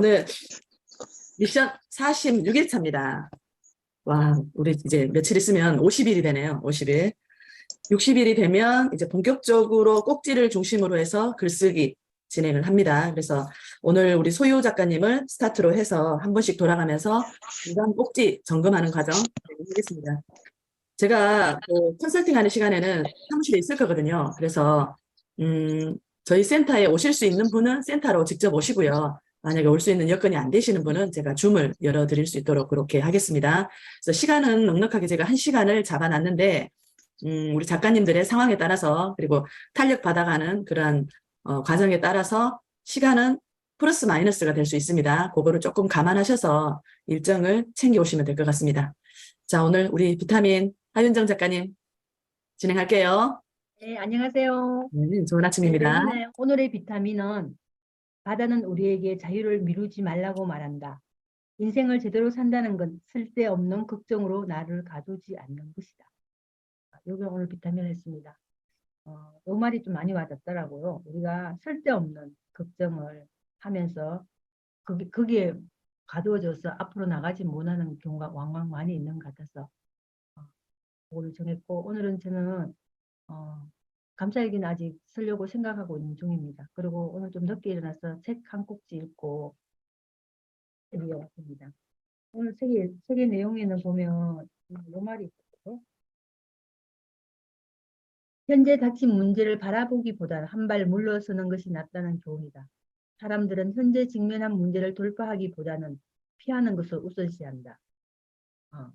자, 오늘 미션 46일 차입니다. 와, 우리 이제 며칠 있으면 50일이 되네요. 50일. 60일이 되면 이제 본격적으로 꼭지를 중심으로 해서 글쓰기 진행을 합니다. 그래서 오늘 우리 소유 작가님을 스타트로 해서 한 번씩 돌아가면서 중간 꼭지 점검하는 과정 진행하겠습니다. 제가 그 컨설팅하는 시간에는 사무실에 있을 거거든요. 그래서 음, 저희 센터에 오실 수 있는 분은 센터로 직접 오시고요. 만약에 올 수 있는 여건이 안 되시는 분은 제가 줌을 열어드릴 수 있도록 그렇게 하겠습니다. 그래서 시간은 넉넉하게 제가 한 시간을 잡아놨는데 음, 우리 작가님들의 상황에 따라서 그리고 탄력 받아가는 그러한 어, 과정에 따라서 시간은 플러스 마이너스가 될 수 있습니다. 그거를 조금 감안하셔서 일정을 챙겨 오시면 될 것 같습니다. 자, 오늘 우리 비타민 하윤정 작가님 진행할게요. 네, 안녕하세요. 네, 좋은 아침입니다. 네, 오늘의 비타민은 바다는 우리에게 자유를 미루지 말라고 말한다. 인생을 제대로 산다는 건 쓸데없는 걱정으로 나를 가두지 않는 것이다. 이게 오늘 비타민을 했습니다. 어, 이 말이 좀 많이 와닿더라고요. 우리가 쓸데없는 걱정을 하면서 거기, 거기에 가두어져서 앞으로 나가지 못하는 경우가 왕왕 많이 있는 것 같아서 어, 그거를 정했고 오늘은 저는 어, 감사일기는 아직 쓰려고 생각하고 있는 중입니다. 그리고 오늘 좀 늦게 일어나서 책 한 꼭지 읽고 여기에 왔습니다. 오늘 책의, 책의 내용에는 보면 이 말이 있거든요. 현재 닥친 문제를 바라보기보다 한 발 물러서는 것이 낫다는 교훈이다. 사람들은 현재 직면한 문제를 돌파하기보다는 피하는 것을 우선시한다. 어.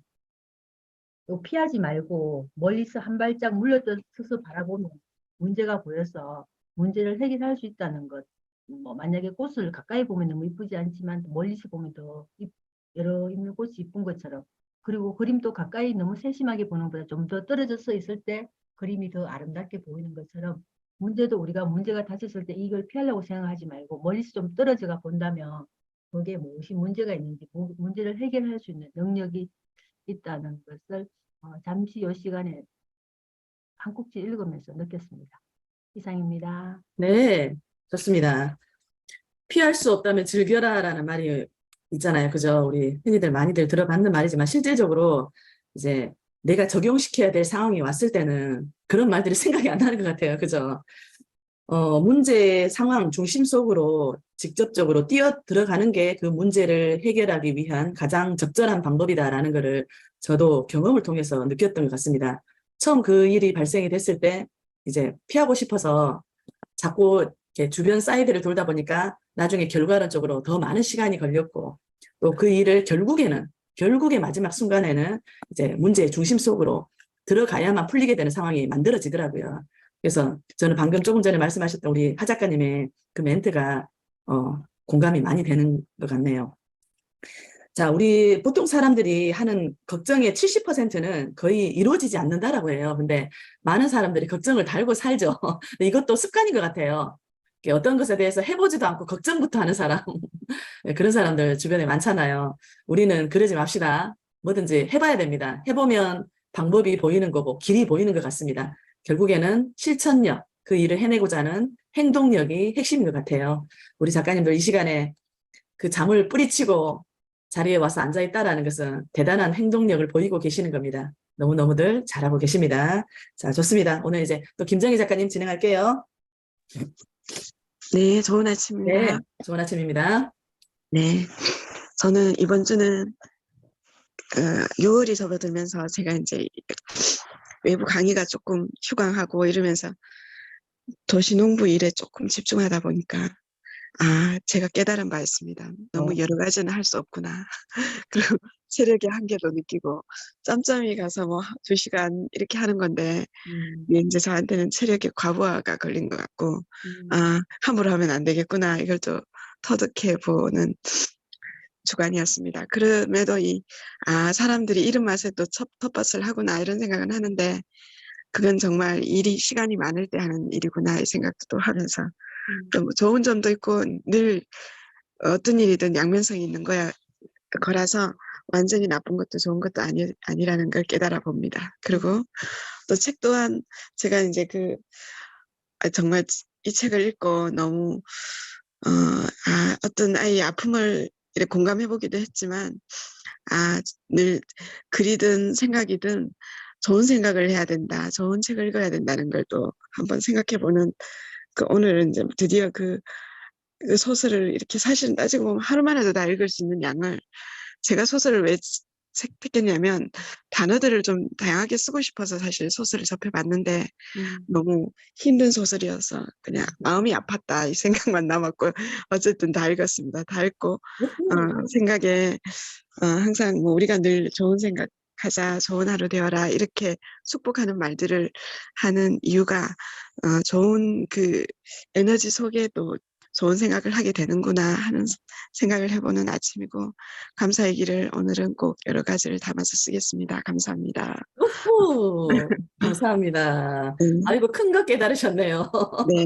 또 피하지 말고 멀리서 한 발짝 물러서서 바라보면 문제가 보여서 문제를 해결할 수 있다는 것. 뭐 만약에 꽃을 가까이 보면 너무 이쁘지 않지만 멀리서 보면 더 이- 여러 있는 꽃이 이쁜 것처럼 그리고 그림도 가까이 너무 세심하게 보는 것보다 좀 더 떨어져서 있을 때 그림이 더 아름답게 보이는 것처럼 문제도 우리가 문제가 닥쳤을 때 이걸 피하려고 생각하지 말고 멀리서 좀 떨어져가 본다면 거기에 무엇이 문제가 있는지 뭐- 문제를 해결할 수 있는 능력이 있다는 것을 어, 잠시 이 시간에 한 꼭지 읽으면서 느꼈습니다. 이상입니다. 네, 좋습니다. 피할 수 없다면 즐겨라 라는 말이 있잖아요. 그죠? 우리 흔히들 많이들 들어봤는 말이지만 실질적으로 이제 내가 적용시켜야 될 상황이 왔을 때는 그런 말들이 생각이 안 나는 것 같아요. 그죠? 어, 문제 상황 중심 속으로 직접적으로 뛰어 들어가는 게 그 문제를 해결하기 위한 가장 적절한 방법이다라는 거를 저도 경험을 통해서 느꼈던 것 같습니다. 처음 그 일이 발생이 됐을 때 이제 피하고 싶어서 자꾸 주변 사이드를 돌다 보니까 나중에 결과론적으로 더 많은 시간이 걸렸고 또 그 일을 결국에는 결국에 마지막 순간에는 이제 문제의 중심 속으로 들어가야만 풀리게 되는 상황이 만들어지더라고요. 그래서 저는 방금 조금 전에 말씀하셨던 우리 하 작가님의 그 멘트가 어, 공감이 많이 되는 것 같네요. 자, 우리 보통 사람들이 하는 걱정의 70%는 거의 이루어지지 않는다라고 해요. 근데 많은 사람들이 걱정을 달고 살죠. 이것도 습관인 것 같아요. 어떤 것에 대해서 해보지도 않고 걱정부터 하는 사람. 네, 그런 사람들 주변에 많잖아요. 우리는 그러지 맙시다. 뭐든지 해봐야 됩니다. 해보면 방법이 보이는 거고 길이 보이는 것 같습니다. 결국에는 실천력, 그 일을 해내고자 하는 행동력이 핵심인 것 같아요. 우리 작가님들 이 시간에 그 잠을 뿌리치고 자리에 와서 앉아 있다라는 것은 대단한 행동력을 보이고 계시는 겁니다. 너무너무들 잘하고 계십니다. 자, 좋습니다. 오늘 이제 또 김정희 작가님 진행할게요. 네, 좋은 아침입니다. 네, 좋은 아침입니다. 네. 저는 이번 주는 그 6월이 접어들면서 제가 이제 외부 강의가 조금 휴강하고 이러면서 도시농부 일에 조금 집중하다 보니까 아, 제가 깨달은 바 있습니다. 너무 어. 여러 가지는 할 수 없구나. 그리고 체력의 한계도 느끼고 짬짬이 가서 뭐두 시간 이렇게 하는 건데 음, 이제 저한테는 체력의 과부하가 걸린 것 같고 음, 아, 함부로 하면 안 되겠구나. 이걸 또 터득해 보는 주간이었습니다. 그럼에도 이, 아, 사람들이 이런 맛에 또 첫, 텃밭을 하구나. 이런 생각은 하는데, 그건 정말 일이, 시간이 많을 때 하는 일이구나. 이 생각도 또 하면서, 음. 또 좋은 점도 있고, 늘 어떤 일이든 양면성이 있는 거야, 거라서 완전히 나쁜 것도 좋은 것도 아니, 아니라는 걸 깨달아 봅니다. 그리고 또 책 또한 제가 이제 그, 아, 정말 이 책을 읽고 너무 어, 아, 어떤 아이의 아픔을 이렇게 공감해 보기도 했지만, 아, 늘 글이든 생각이든 좋은 생각을 해야 된다, 좋은 책을 읽어야 된다는 걸 또 한번 생각해 보는, 그 오늘은 이제 드디어 그, 그 소설을 이렇게 사실 따지고 보면 하루만 해도 다 읽을 수 있는 양을 제가 소설을 왜 택했냐면 단어들을 좀 다양하게 쓰고 싶어서 사실 소설을 접해봤는데 음. 너무 힘든 소설이어서 그냥 마음이 아팠다 이 생각만 남았고 어쨌든 다 읽었습니다. 다 읽고 어, 생각에 어, 항상 뭐 우리가 늘 좋은 생각 하자 좋은 하루 되어라 이렇게 축복하는 말들을 하는 이유가 어, 좋은 그 에너지 속에 또 좋은 생각을 하게 되는구나 하는 생각을 해보는 아침이고 감사의 길을 오늘은 꼭 여러 가지를 담아서 쓰겠습니다. 감사합니다. 오호, 감사합니다. 음, 아이고, 큰 거 깨달으셨네요. 네.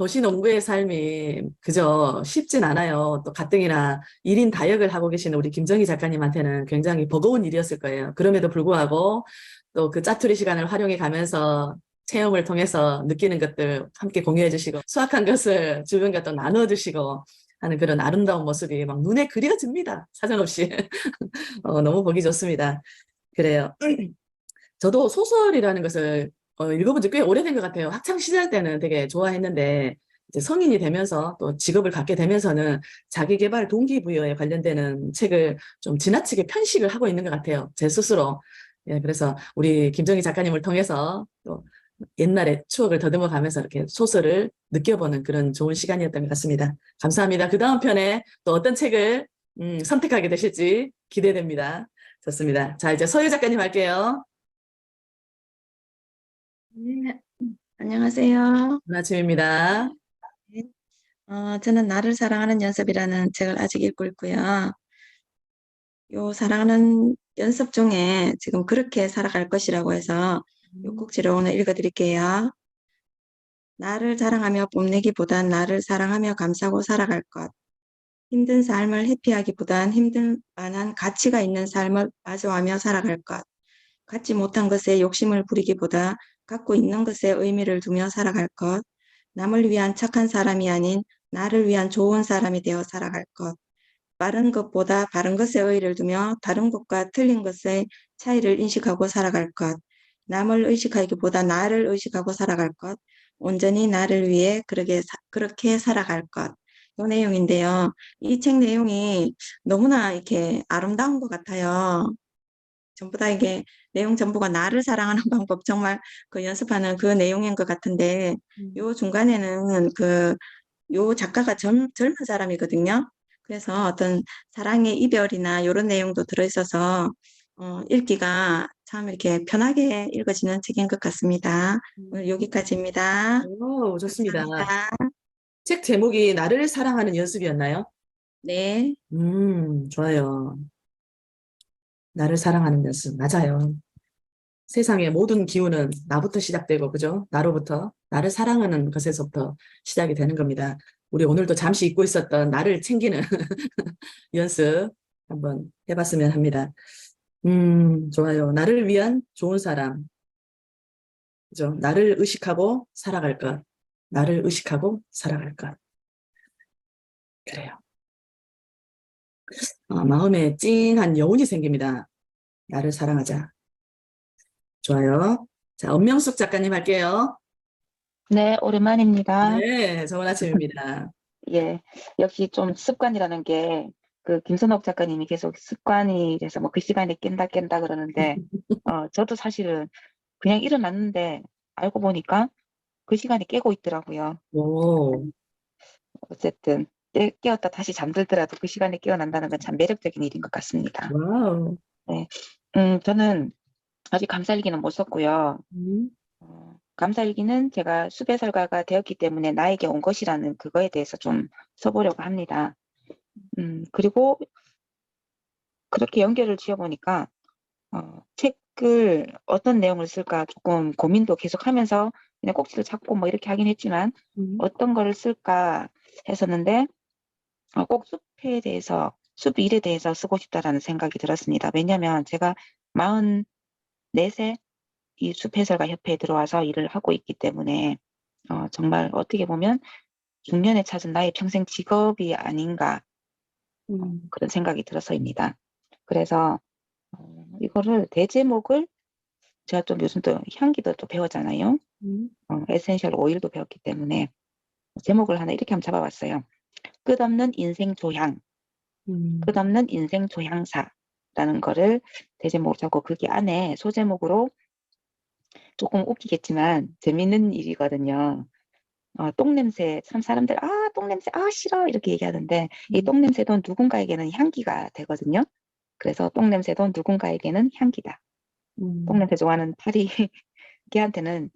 도시 농부의 삶이 그저 쉽진 않아요. 또 가뜩이나 1인 다역을 하고 계시는 우리 김정희 작가님한테는 굉장히 버거운 일이었을 거예요. 그럼에도 불구하고 또 그 짜투리 시간을 활용해 가면서 체험을 통해서 느끼는 것들 함께 공유해 주시고 수확한 것을 주변과 또 나눠 주시고 하는 그런 아름다운 모습이 막 눈에 그려집니다. 사정없이. 어, 너무 보기 좋습니다. 그래요. 저도 소설이라는 것을 어, 읽어본 지 꽤 오래된 것 같아요. 학창 시절 때는 되게 좋아했는데 이제 성인이 되면서 또 직업을 갖게 되면서는 자기 개발 동기부여에 관련되는 책을 좀 지나치게 편식을 하고 있는 것 같아요. 제 스스로. 예, 그래서 우리 김정희 작가님을 통해서 또 옛날의 추억을 더듬어 가면서 이렇게 소설을 느껴보는 그런 좋은 시간이었던 것 같습니다. 감사합니다. 그 다음 편에 또 어떤 책을 음, 선택하게 되실지 기대됩니다. 좋습니다. 자, 이제 서유 작가님 할게요. 네, 안녕하세요. 좋은 아침입니다. 어, 저는 나를 사랑하는 연습이라는 책을 아직 읽고 있고요. 요 사랑하는 연습 중에 지금 그렇게 살아갈 것이라고 해서 요 꼭지를 오늘 읽어드릴게요. 나를 자랑하며 뽐내기보단 나를 사랑하며 감싸고 살아갈 것. 힘든 삶을 회피하기보단 힘들 만한 가치가 있는 삶을 마주하며 살아갈 것. 갖지 못한 것에 욕심을 부리기보다 갖고 있는 것에 의미를 두며 살아갈 것. 남을 위한 착한 사람이 아닌 나를 위한 좋은 사람이 되어 살아갈 것. 빠른 것보다 바른 것에 의의를 두며 다른 것과 틀린 것의 차이를 인식하고 살아갈 것. 남을 의식하기보다 나를 의식하고 살아갈 것. 온전히 나를 위해 그렇게, 사- 그렇게 살아갈 것. 이 내용인데요. 이 책 내용이 너무나 이렇게 아름다운 것 같아요. 전부 다 이게 내용 전부가 나를 사랑하는 방법 정말 그 연습하는 그 내용인 것 같은데 음. 요 중간에는 그 요 작가가 젊, 젊은 사람이거든요. 그래서 어떤 사랑의 이별이나 이런 내용도 들어있어서 어, 읽기가 참 이렇게 편하게 읽어지는 책인 것 같습니다. 오늘 여기까지입니다. 오, 좋습니다. 감사합니다. 책 제목이 나를 사랑하는 연습이었나요? 네. 음, 좋아요. 나를 사랑하는 연습. 맞아요. 세상의 모든 기운은 나부터 시작되고, 그죠? 나로부터, 나를 사랑하는 것에서부터 시작이 되는 겁니다. 우리 오늘도 잠시 잊고 있었던 나를 챙기는 연습 한번 해봤으면 합니다. 음, 좋아요. 나를 위한 좋은 사람. 그죠? 나를 의식하고 살아갈 것. 나를 의식하고 살아갈 것. 그래요. 어, 마음에 찡한 여운이 생깁니다. 나를 사랑하자. 좋아요. 자, 엄명숙 작가님 할게요. 네, 오랜만입니다. 네, 좋은 아침입니다. 예, 역시 좀 습관이라는 게, 그, 김선옥 작가님이 계속 습관이 돼서 뭐 그 시간에 깬다, 깬다 그러는데, 어, 저도 사실은 그냥 일어났는데, 알고 보니까 그 시간에 깨고 있더라고요. 오, 어쨌든, 깨, 깨었다 다시 잠들더라도 그 시간에 깨어난다는 건 참 매력적인 일인 것 같습니다. 와우. 음, 저는 아직 감사일기는 못 썼고요. 음, 어, 감사일기는 제가 수배설가가 되었기 때문에 나에게 온 것이라는 그거에 대해서 좀 써보려고 합니다. 음, 그리고 그렇게 연결을 지어보니까 어, 책을 어떤 내용을 쓸까 조금 고민도 계속 하면서 그냥 꼭지를 잡고 뭐 이렇게 하긴 했지만 음, 어떤 거를 쓸까 했었는데 어, 꼭 숲에 대해서 숲 일에 대해서 쓰고 싶다라는 생각이 들었습니다. 왜냐하면 제가 44세 이 숲해설가 협회에 들어와서 일을 하고 있기 때문에 어, 정말 어떻게 보면 중년에 찾은 나의 평생 직업이 아닌가 음. 그런 생각이 들어서입니다. 그래서 어, 이거를 대제목을 제가 좀 요즘 또 향기도 또 배웠잖아요. 음. 어, 에센셜 오일도 배웠기 때문에 제목을 하나 이렇게 한번 잡아봤어요. 끝없는 인생 조향, 음. 끝없는 인생 조향사라는 거를 대제목으로 잡고 거기 안에 소제목으로 조금 웃기겠지만 재밌는 일이거든요. 어, 똥냄새, 참 사람들, 아, 똥냄새, 아, 싫어, 이렇게 얘기하는데, 이 음. 똥냄새도 누군가에게는 향기가 되거든요. 그래서 똥냄새도 누군가에게는 향기다. 음. 똥냄새 좋아하는 파리 개한테는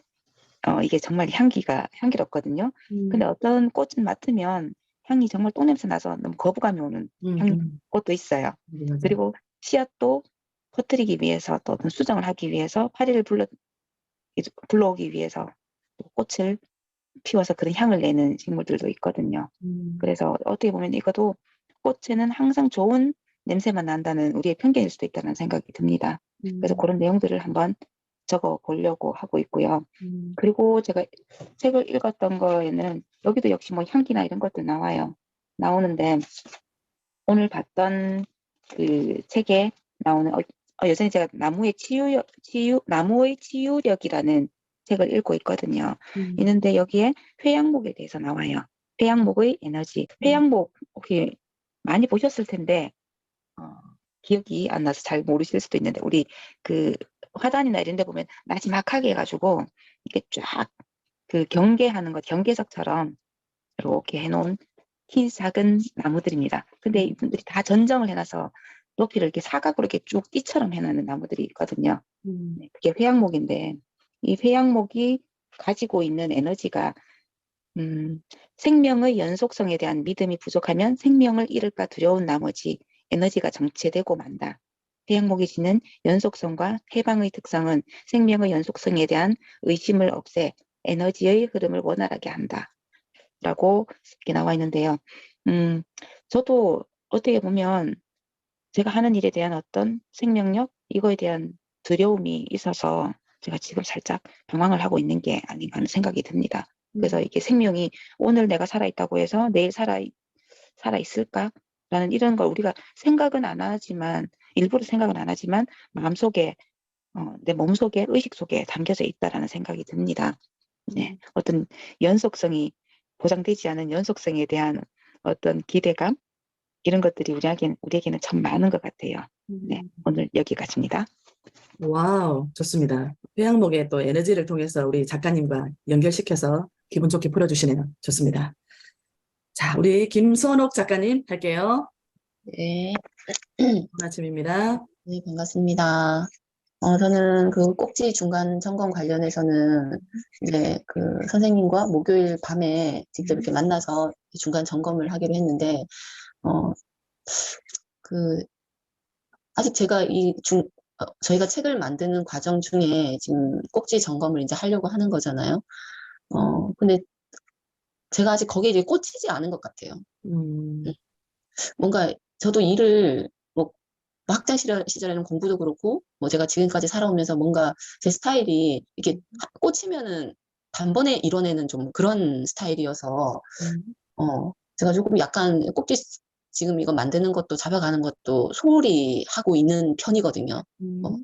어, 이게 정말 향기가 향기롭거든요. 근데 음. 어떤 꽃은 맡으면 향이 정말 똥냄새 나서 너무 거부감이 오는 음. 향- 음. 꽃도 있어요. 맞아. 그리고 씨앗도 퍼뜨리기 위해서 또 어떤 수정을 하기 위해서 파리를 불러 불러오기 위해서 또 꽃을 피워서 그런 향을 내는 식물들도 있거든요. 음. 그래서 어떻게 보면 이것도 꽃에는 항상 좋은 냄새만 난다는 우리의 편견일 수도 있다는 생각이 듭니다. 그래서 음. 그런 내용들을 한번 적어 보려고 하고 있고요. 음. 그리고 제가 책을 읽었던 거에는 여기도 역시 뭐 향기나 이런 것도 나와요. 나오는데 오늘 봤던 그 책에 나오는 어, 어, 여전히 제가 나무의 치유력, 치유, 나무의 치유력이라는 책을 읽고 있거든요. 음. 있는데 여기에 회양목에 대해서 나와요. 회양목의 에너지. 음. 회양목 혹시 많이 보셨을 텐데 어, 기억이 안 나서 잘 모르실 수도 있는데 우리 그 화단이나 이런 데 보면 나지막하게 해가지고 이게 쫙 그 경계하는 것 경계석처럼 이렇게 해놓은 흰 작은 나무들입니다. 근데 음. 이분들이 다 전정을 해놔서 높이를 이렇게 사각으로 이렇게 쭉 띠처럼 해놓는 나무들이 있거든요. 음. 네, 그게 회양목인데 이 회양목이 가지고 있는 에너지가 음, 생명의 연속성에 대한 믿음이 부족하면 생명을 잃을까 두려운 나머지 에너지가 정체되고 만다. 회양목이 지닌 연속성과 해방의 특성은 생명의 연속성에 대한 의심을 없애 에너지의 흐름을 원활하게 한다. 라고 이렇게 나와 있는데요. 음, 저도 어떻게 보면 제가 하는 일에 대한 어떤 생명력, 이거에 대한 두려움이 있어서 제가 지금 살짝 방황을 하고 있는 게 아닌가 하는 생각이 듭니다. 그래서 이게 생명이 오늘 내가 살아있다고 해서 내일 살아, 살아있을까 라는 이런 걸 우리가 생각은 안 하지만, 일부러 생각은 안 하지만, 마음속에, 어, 내 몸속에, 의식 속에 담겨져 있다라는 생각이 듭니다. 네. 어떤 연속성이 보장되지 않은 연속성에 대한 어떤 기대감, 이런 것들이 우리에게는, 우리에게는 참 많은 것 같아요. 네. 음. 오늘 여기까지입니다. 와우, 좋습니다. 회양목의 또 에너지를 통해서 우리 작가님과 연결시켜서 기분 좋게 풀어주시네요. 좋습니다. 자, 우리 김선옥 작가님 할게요. 네, 아침입니다. 네, 반갑습니다. 어, 저는 그 꼭지 중간 점검 관련해서는 이제 그 선생님과 목요일 밤에 직접 이렇게 만나서 중간 점검을 하기로 했는데, 어, 그, 아직 제가 이 중, 어, 저희가 책을 만드는 과정 중에 지금 꼭지 점검을 이제 하려고 하는 거잖아요. 어, 근데 제가 아직 거기에 이제 꽂히지 않은 것 같아요. 음, 뭔가 저도 일을 뭐 학창 시절, 시절에는 공부도 그렇고 뭐 제가 지금까지 살아오면서 뭔가 제 스타일이 이렇게 하- 꽂히면은 단번에 이뤄내는 좀 그런 스타일이어서 음, 어 제가 조금 약간 꼭지 지금 이거 만드는 것도 잡아가는 것도 소홀히 하고 있는 편이거든요. 음, 어,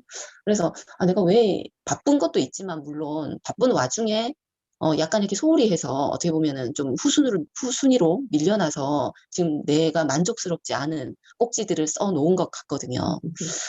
그래서 아, 내가 왜 바쁜 것도 있지만 물론 바쁜 와중에 어, 약간 이렇게 소홀히 해서 어떻게 보면은 좀 후순위로, 후순위로 밀려나서 지금 내가 만족스럽지 않은 꼭지들을 써 놓은 것 같거든요.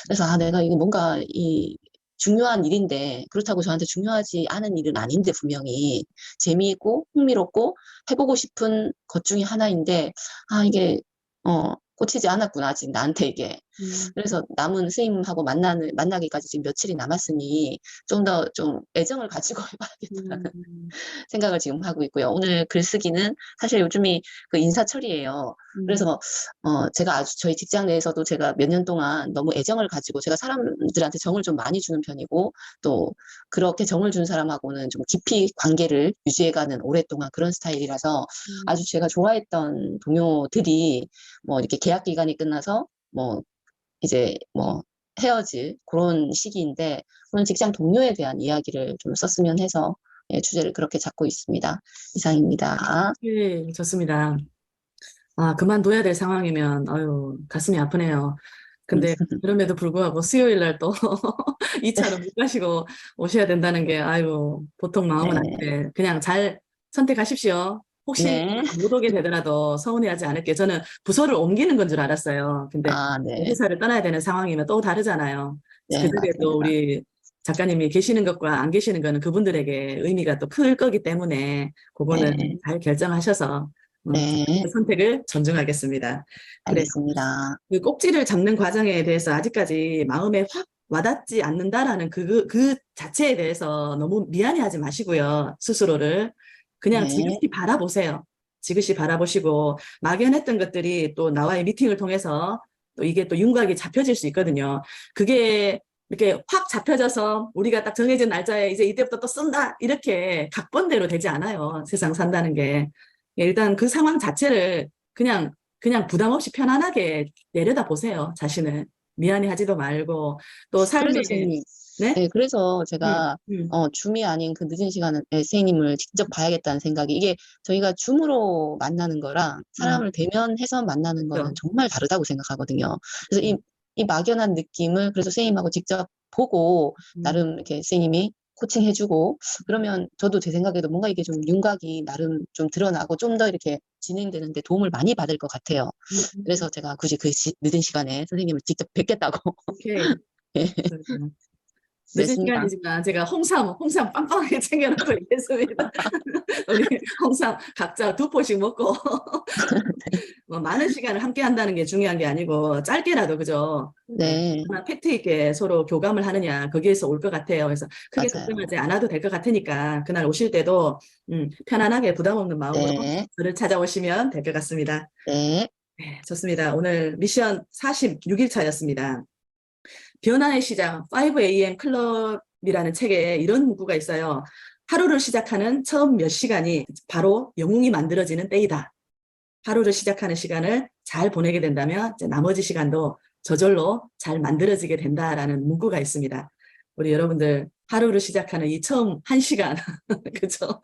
그래서 아, 내가 이거 뭔가 이 중요한 일인데 그렇다고 저한테 중요하지 않은 일은 아닌데 분명히 재미있고 흥미롭고 해보고 싶은 것 중에 하나인데 아, 이게 어, 꽂히지 않았구나, 아직 나한테 이게. 음, 그래서 남은 스님하고 만나는, 만나기까지 지금 며칠이 남았으니 좀더좀 애정을 가지고 해봐야겠다는 음, 생각을 지금 하고 있고요. 오늘 글쓰기는 사실 요즘이 그 인사철이에요. 음, 그래서 어 제가 아주 저희 직장 내에서도 제가 몇 년 동안 너무 애정을 가지고 제가 사람들한테 정을 좀 많이 주는 편이고 또 그렇게 정을 준 사람하고는 좀 깊이 관계를 유지해가는 오랫동안 그런 스타일이라서 음, 아주 제가 좋아했던 동료들이 뭐 이렇게 계약 기간이 끝나서 뭐 이제 뭐 헤어질 그런 시기인데 오늘 직장 동료에 대한 이야기를 좀 썼으면 해서 예, 주제를 그렇게 잡고 있습니다. 이상입니다. 예, 좋습니다. 아, 그만둬야 될 상황이면, 아유, 가슴이 아프네요. 근데 그럼에도 불구하고 수요일 날또 2차로 못 가시고 오셔야 된다는 게, 아유, 보통 마음은 네. 아닌데, 그냥 잘 선택하십시오. 혹시 네. 못 오게 되더라도 서운해하지 않을게요. 저는 부서를 옮기는 건 줄 알았어요. 근데 아, 네. 회사를 떠나야 되는 상황이면 또 다르잖아요. 네, 그 중에 맞습니다. 우리 작가님이 계시는 것과 안 계시는 거는 그분들에게 의미가 또 클 거기 때문에 그거는 네. 잘 결정하셔서 음, 네. 그 선택을 존중하겠습니다. 알겠습니다. 그 꼭지를 잡는 과정에 대해서 아직까지 마음에 확 와닿지 않는다라는 그, 그 자체에 대해서 너무 미안해하지 마시고요. 스스로를. 그냥 네. 지그시 바라보세요. 지그시 바라보시고 막연했던 것들이 또 나와의 미팅을 통해서 또 이게 또 윤곽이 잡혀질 수 있거든요. 그게 이렇게 확 잡혀져서 우리가 딱 정해진 날짜에 이제 이때부터 또 쓴다 이렇게 각본대로 되지 않아요. 세상 산다는 게. 일단 그 상황 자체를 그냥 그냥 부담 없이 편안하게 내려다 보세요. 자신을. 미안해하지도 말고 또 선생님, 네? 네, 그래서 제가 음, 어, 줌이 아닌 그 늦은 시간에 선생님을 직접 봐야겠다는 생각이 이게 저희가 줌으로 만나는 거랑 사람을 대면해서 만나는 거는 그렇죠. 정말 다르다고 생각하거든요. 그래서 이, 이 막연한 느낌을 그래서 선생님하고 직접 보고 음. 나름 이렇게 선생님이 코칭해주고 그러면 저도 제 생각에도 뭔가 이게 좀 윤곽이 나름 좀 드러나고 좀 더 이렇게 진행되는데 도움을 많이 받을 것 같아요. 음, 그래서 제가 굳이 그 시- 늦은 시간에 선생님을 직접 뵙겠다고 오케이. 예. 그렇구나. 늦은. 시간이지만 제가 홍삼, 홍삼 빵빵하게 챙겨놓고 있겠습니다. 우리 홍삼 각자 두 포씩 먹고 뭐 많은 시간을 함께 한다는 게 중요한 게 아니고 짧게라도 그죠? 네. 팩트 있게 서로 교감을 하느냐 거기에서 올 것 같아요. 그래서 크게 맞아요. 걱정하지 않아도 될 것 같으니까 그날 오실 때도 음, 편안하게 부담 없는 마음으로 네. 저를 찾아오시면 될 것 같습니다. 네. 네, 좋습니다. 오늘 미션 46일 차였습니다. 변화의 시작 5am 클럽이라는 책에 이런 문구가 있어요. 하루를 시작하는 처음 몇 시간이 바로 영웅이 만들어지는 때이다. 하루를 시작하는 시간을 잘 보내게 된다면 이제 나머지 시간도 저절로 잘 만들어지게 된다라는 문구가 있습니다. 우리 여러분들 하루를 시작하는 이 처음 한 시간, 그죠?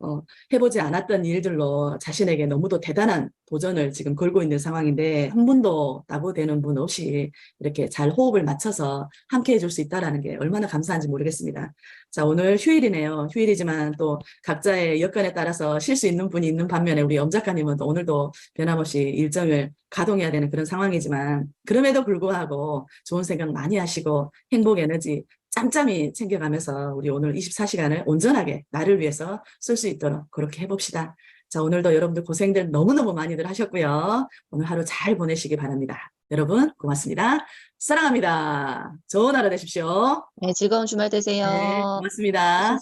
어, 해보지 않았던 일들로 자신에게 너무도 대단한 도전을 지금 걸고 있는 상황인데 한 분도 따고되는 분 없이 이렇게 잘 호흡을 맞춰서 함께 해줄 수 있다라는 게 얼마나 감사한지 모르겠습니다. 자, 오늘 휴일이네요. 휴일이지만 또 각자의 여건에 따라서 쉴 수 있는 분이 있는 반면에 우리 엄 작가님은 또 오늘도 변함없이 일정을 가동해야 되는 그런 상황이지만 그럼에도 불구하고 좋은 생각 많이 하시고 행복 에너지 짬짬이 챙겨가면서 우리 오늘 24시간을 온전하게 나를 위해서 쓸 수 있도록 그렇게 해봅시다. 자, 오늘도 여러분들 고생들 너무너무 많이들 하셨고요. 오늘 하루 잘 보내시기 바랍니다. 여러분, 고맙습니다. 사랑합니다. 좋은 하루 되십시오. 네, 즐거운 주말 되세요. 네, 고맙습니다.